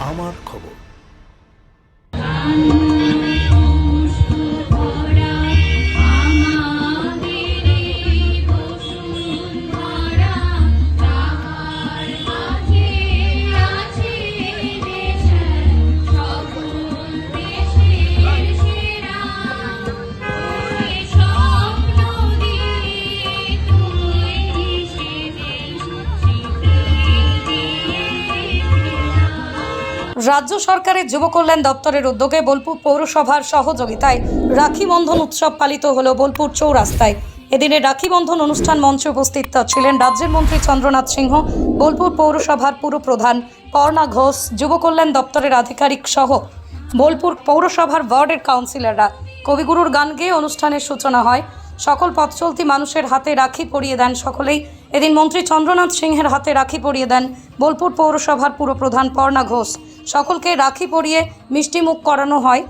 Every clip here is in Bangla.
আমার খবর। রাজ্য সরকারের যুব কল্যাণ দপ্তরের উদ্যোগে বোলপুর পৌরসভার সহযোগিতায় রাখি বন্ধন উৎসব পালিত হলো বোলপুর চৌরাস্তায়। এদিনে রাখি বন্ধন অনুষ্ঠান মঞ্চে উপস্থিত ছিলেন রাজ্যের মন্ত্রী চন্দ্রনাথ সিংহ, বোলপুর পৌরসভার পুর প্রধান কর্ণা ঘোষ, যুব কল্যাণ দপ্তরের আধিকারিক সহ বোলপুর পৌরসভার ওয়ার্ডের কাউন্সিলররা। কবিগুরুর গান গেয়ে অনুষ্ঠানের সূচনা হয়। সকল পথ চলতি মানুষের হাতে রাখি পরিয়ে দেন সকলেই। এদিন মন্ত্রী চন্দ্রনাথ সিংহের হাতে রাখি পরিয়ে দেন বোলপুর পৌরসভার পুরপ্রধান পর্ণা ঘোষ। সকলকে রাখি পরিয়ে মিষ্টিমুখ করানো হয়।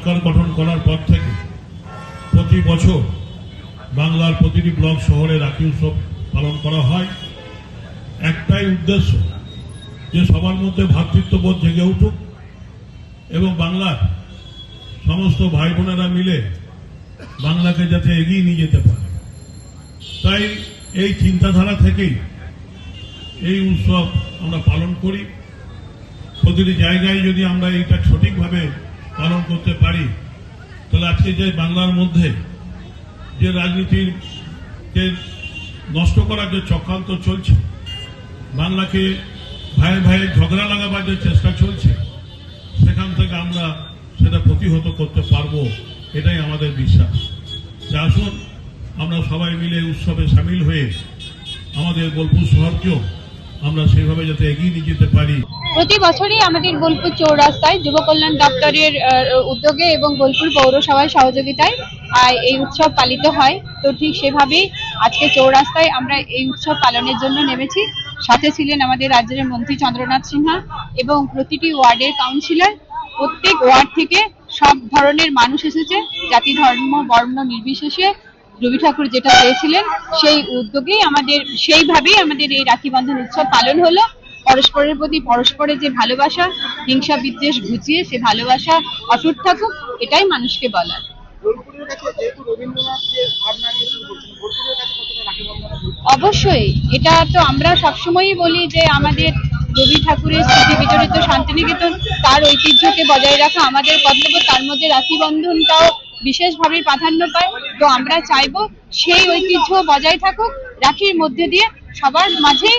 সরকার গঠন করার পর থেকে প্রতি বছর বাংলার প্রতিটি ব্লক শহরে রাখি উৎসব পালন করা হয়। একটাই উদ্দেশ্য যে সবার মধ্যে ভ্রাতৃত্ববোধ জেগে উঠুক এবং বাংলার সমস্ত ভাই বোনেরা মিলে বাংলাকে যাতে এগিয়ে নিয়ে যেতে পারে। তাই এই চিন্তাধারা থেকেই এই উৎসব আমরা পালন করি। প্রতিটি জায়গায় যদি আমরা এটা সঠিকভাবে পালন করতে পারি, তাহলে আজকে যে বাংলার মধ্যে যে রাজনীতির নষ্ট করার যে চক্রান্ত চলছে, বাংলাকে ভাইয়ে ভাইয়ে ঝগড়া লাগাবার যে চেষ্টা চলছে, সেখান থেকে আমরা সেটা প্রতিহত করতে পারব, এটাই আমাদের বিশ্বাস। যে আসুন, আমরা সবাই মিলে উৎসবে সামিল হয়ে আমাদের বোলপুর শহরকেও আমরা সেইভাবে যাতে এগিয়ে নিয়ে যেতে পারি। প্রতি বছরই আমাদের বোলপুর চৌরাস্তায় যুব কল্যাণ দপ্তরের উদ্যোগে এবং বোলপুর পৌরসভার সহযোগিতায় এই উৎসব পালিত হয়। তো ঠিক সেভাবেই আজকে চৌরাস্তায় আমরা এই উৎসব পালনের জন্য নেমেছি। সাথে ছিলেন আমাদের রাজ্যের মন্ত্রী চন্দ্রনাথ সিনহা এবং প্রতিটি ওয়ার্ডের কাউন্সিলর। প্রত্যেক ওয়ার্ড থেকে সব ধরনের মানুষ এসেছে। জাতি, ধর্ম, বর্ণ নির্বিশেষে রবি ঠাকুর যেটা চেয়েছিলেন সেই উদ্যোগেই আমাদের, সেইভাবেই আমাদের এই রাখি বন্ধন উৎসব পালন হলো। পরস্পরের প্রতি পরস্পরের যে ভালোবাসা হিংসা বিদ্বেষ ঘুচিয়ে সে ভালোবাসা অটুট থাকুক এটাই মানুষকে বলার? অবশ্যই এটা তো আমরা সবসময়ই বলি যে আমাদের রবি ঠাকুরের স্মৃতি বিজড়িত শান্তিনিকেতন তার ঐতিহ্যকে বজায় রাখা আমাদের কর্তব্য তার মধ্যে রাখি বন্ধনটাও বিশেষভাবে প্রাধান্য পায় তো আমরা চাইব সেই ঐতিহ্য বজায় থাকুক রাখির মধ্যে দিয়ে সবার মাঝেই